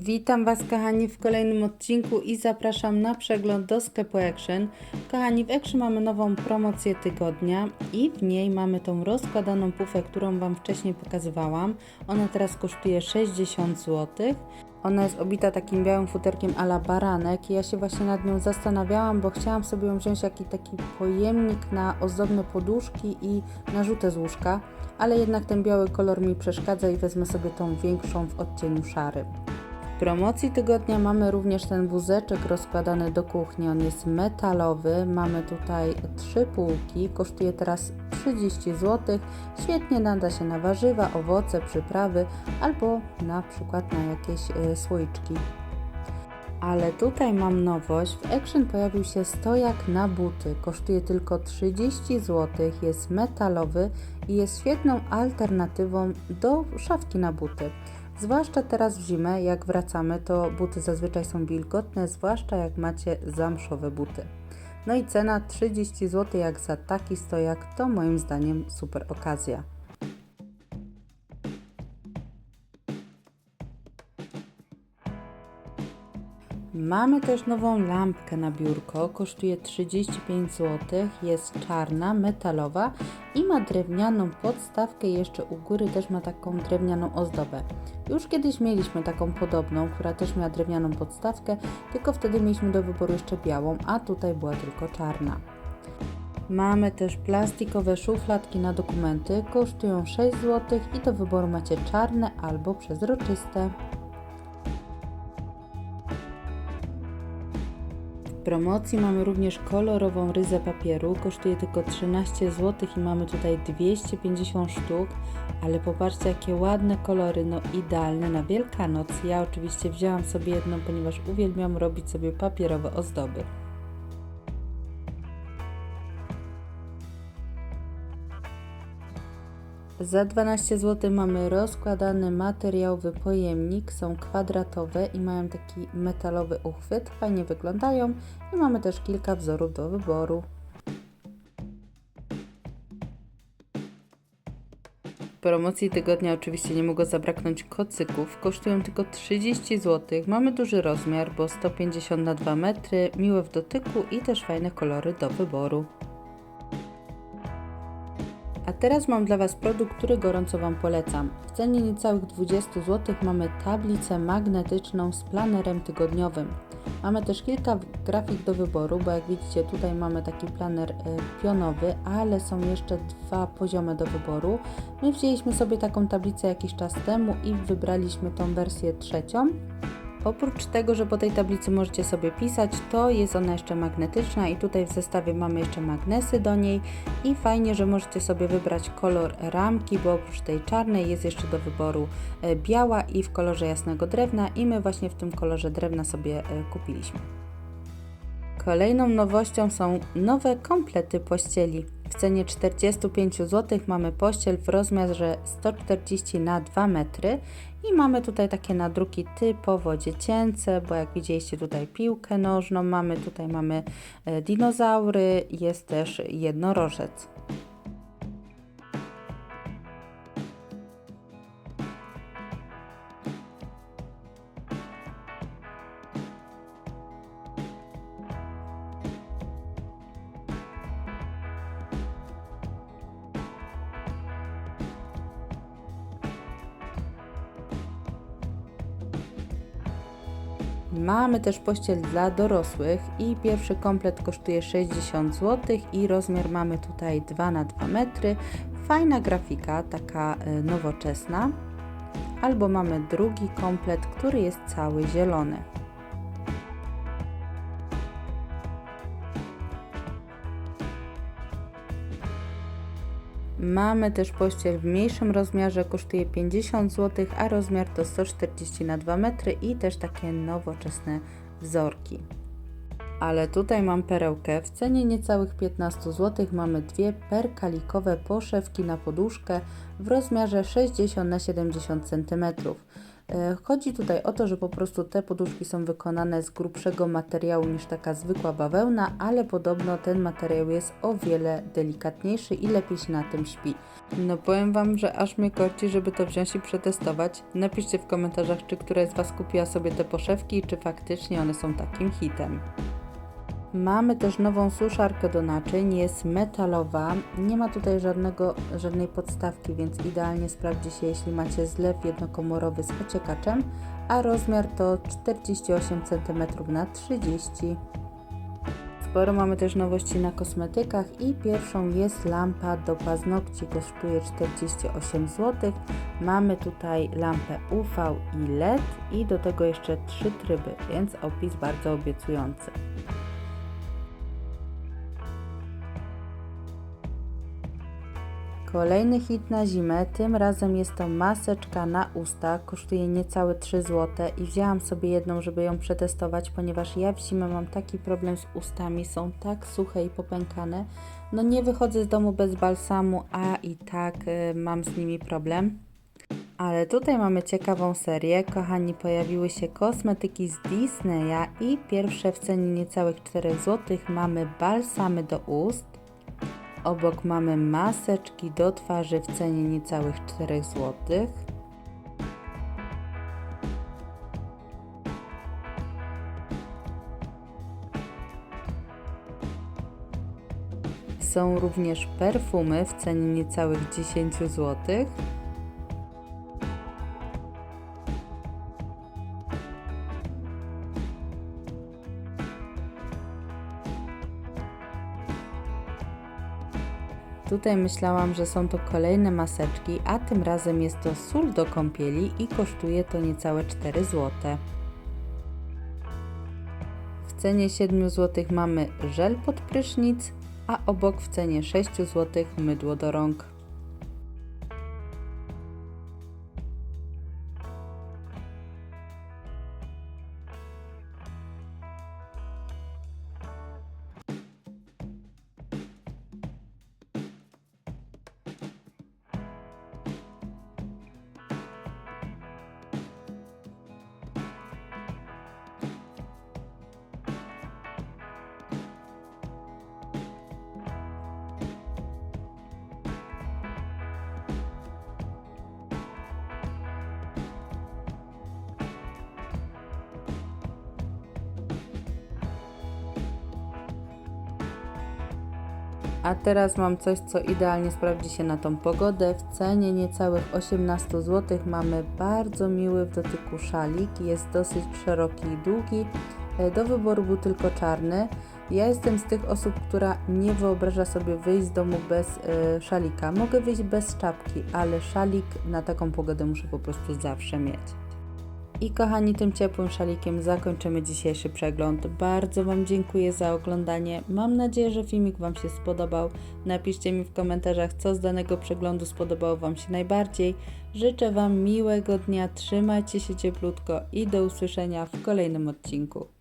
Witam Was kochani w kolejnym odcinku i zapraszam na przegląd do sklepu Action. Kochani, w Action mamy nową promocję tygodnia i w niej mamy tą rozkładaną pufę, którą Wam wcześniej pokazywałam. Ona teraz kosztuje 60 zł. Ona jest obita takim białym futerkiem ala baranek i ja się właśnie nad nią zastanawiałam, bo chciałam sobie ją wziąć jakiś taki pojemnik na ozdobne poduszki i narzutę z łóżka, ale jednak ten biały kolor mi przeszkadza i wezmę sobie tą większą w odcieniu szarym. Promocji tygodnia mamy również ten wózeczek rozkładany do kuchni. On jest metalowy. Mamy tutaj trzy półki. Kosztuje teraz 30 zł. Świetnie nada się na warzywa, owoce, przyprawy albo na przykład na jakieś y, słoiczki. Ale tutaj mam nowość. W Action pojawił się stojak na buty. Kosztuje tylko 30 zł. Jest metalowy i jest świetną alternatywą do szafki na buty. Zwłaszcza teraz w zimę, jak wracamy, to buty zazwyczaj są wilgotne, zwłaszcza jak macie zamszowe buty. No i cena 30 zł jak za taki stojak to moim zdaniem super okazja. Mamy też nową lampkę na biurko, kosztuje 35 zł, jest czarna, metalowa i ma drewnianą podstawkę, jeszcze u góry też ma taką drewnianą ozdobę. Już kiedyś mieliśmy taką podobną, która też miała drewnianą podstawkę, tylko wtedy mieliśmy do wyboru jeszcze białą, a tutaj była tylko czarna. Mamy też plastikowe szufladki na dokumenty, kosztują 6 zł i do wyboru macie czarne albo przezroczyste. Promocji mamy również kolorową ryzę papieru, kosztuje tylko 13 zł i mamy tutaj 250 sztuk, ale popatrzcie jakie ładne kolory, no idealne na Wielkanoc. Ja oczywiście wzięłam sobie jedną, ponieważ uwielbiam robić sobie papierowe ozdoby. Za 12 zł mamy rozkładany materiałowy pojemnik, są kwadratowe i mają taki metalowy uchwyt, fajnie wyglądają i mamy też kilka wzorów do wyboru. Promocji tygodnia oczywiście nie mogło zabraknąć kocyków, kosztują tylko 30 zł, mamy duży rozmiar, bo 150 na 2 metry, miłe w dotyku i też fajne kolory do wyboru. A teraz mam dla Was produkt, który gorąco Wam polecam. W cenie niecałych 20 zł mamy tablicę magnetyczną z planerem tygodniowym. Mamy też kilka grafik do wyboru, bo jak widzicie tutaj mamy taki planer y, pionowy, ale są jeszcze dwa poziomy do wyboru. My wzięliśmy sobie taką tablicę jakiś czas temu i wybraliśmy tą wersję trzecią. Oprócz tego, że po tej tablicy możecie sobie pisać, to jest ona jeszcze magnetyczna i tutaj w zestawie mamy jeszcze magnesy do niej i fajnie, że możecie sobie wybrać kolor ramki, bo oprócz tej czarnej jest jeszcze do wyboru e, biała i w kolorze jasnego drewna i my właśnie w tym kolorze drewna sobie e, kupiliśmy. Kolejną nowością są nowe komplety pościeli. W cenie 45 zł mamy pościel w rozmiarze 140 na 2 metry i mamy tutaj takie nadruki typowo dziecięce, bo jak widzieliście tutaj piłkę nożną, mamy tutaj mamy e, dinozaury, jest też jednorożec. Mamy też pościel dla dorosłych i pierwszy komplet kosztuje 60 zł i rozmiar mamy tutaj 2 na 2 metry. Fajna grafika, taka y, nowoczesna. Albo mamy drugi komplet, który jest cały zielony. Mamy też pościel w mniejszym rozmiarze, kosztuje 50 zł, a rozmiar to 140 na 2 metry i też takie nowoczesne wzorki. Ale tutaj mam perełkę. W cenie niecałych 15 zł mamy dwie perkalikowe poszewki na poduszkę w rozmiarze 60 na 70 cm. E, Chodzi tutaj o to, że po prostu te poduszki są wykonane z grubszego materiału niż taka zwykła bawełna, ale podobno ten materiał jest o wiele delikatniejszy i lepiej się na tym śpi. No powiem Wam, że aż mnie korci, żeby to wziąć i przetestować. Napiszcie w komentarzach, czy któraś z Was kupiła sobie te poszewki i czy faktycznie one są takim hitem. Mamy też nową suszarkę do naczyń, jest metalowa, nie ma tutaj żadnego, żadnej podstawki, więc idealnie sprawdzi się jeśli macie zlew jednokomorowy z ociekaczem, a rozmiar to 48 cm na 30 Sporo mamy też nowości na kosmetykach i pierwszą jest lampa do paznokci, kosztuje 48 zł. Mamy tutaj lampę UV i LED i do tego jeszcze trzy tryby, więc opis bardzo obiecujący. Kolejny hit na zimę, tym razem jest to maseczka na usta, kosztuje niecałe 3 zł i wzięłam sobie jedną, żeby ją przetestować, ponieważ ja w zimę mam taki problem z ustami, są tak suche i popękane. No nie wychodzę z domu bez balsamu, a i tak y, mam z nimi problem. Ale tutaj mamy ciekawą serię. Kochani, pojawiły się kosmetyki z Disneya i pierwsze w cenie niecałych 4 zł mamy balsamy do ust. Obok mamy maseczki do twarzy w cenie niecałych 4 zł. Są również perfumy w cenie niecałych 10 zł. Tutaj myślałam, że są to kolejne maseczki, a tym razem jest to sól do kąpieli i kosztuje to niecałe 4 zł. W cenie 7 zł mamy żel pod prysznic, a obok w cenie 6 zł mydło do rąk. A teraz mam coś, co idealnie sprawdzi się na tą pogodę. W cenie niecałych 18 zł mamy bardzo miły w dotyku szalik. Jest dosyć szeroki i długi. E, Do wyboru był tylko czarny. Ja jestem z tych osób, która nie wyobraża sobie wyjść z domu bez e, szalika. Mogę wyjść bez czapki, ale szalik na taką pogodę muszę po prostu zawsze mieć. I kochani, tym ciepłym szalikiem zakończymy dzisiejszy przegląd. Bardzo Wam dziękuję za oglądanie. Mam nadzieję, że filmik Wam się spodobał. Napiszcie mi w komentarzach, co z danego przeglądu spodobało Wam się najbardziej. Życzę Wam miłego dnia, trzymajcie się cieplutko i do usłyszenia w kolejnym odcinku.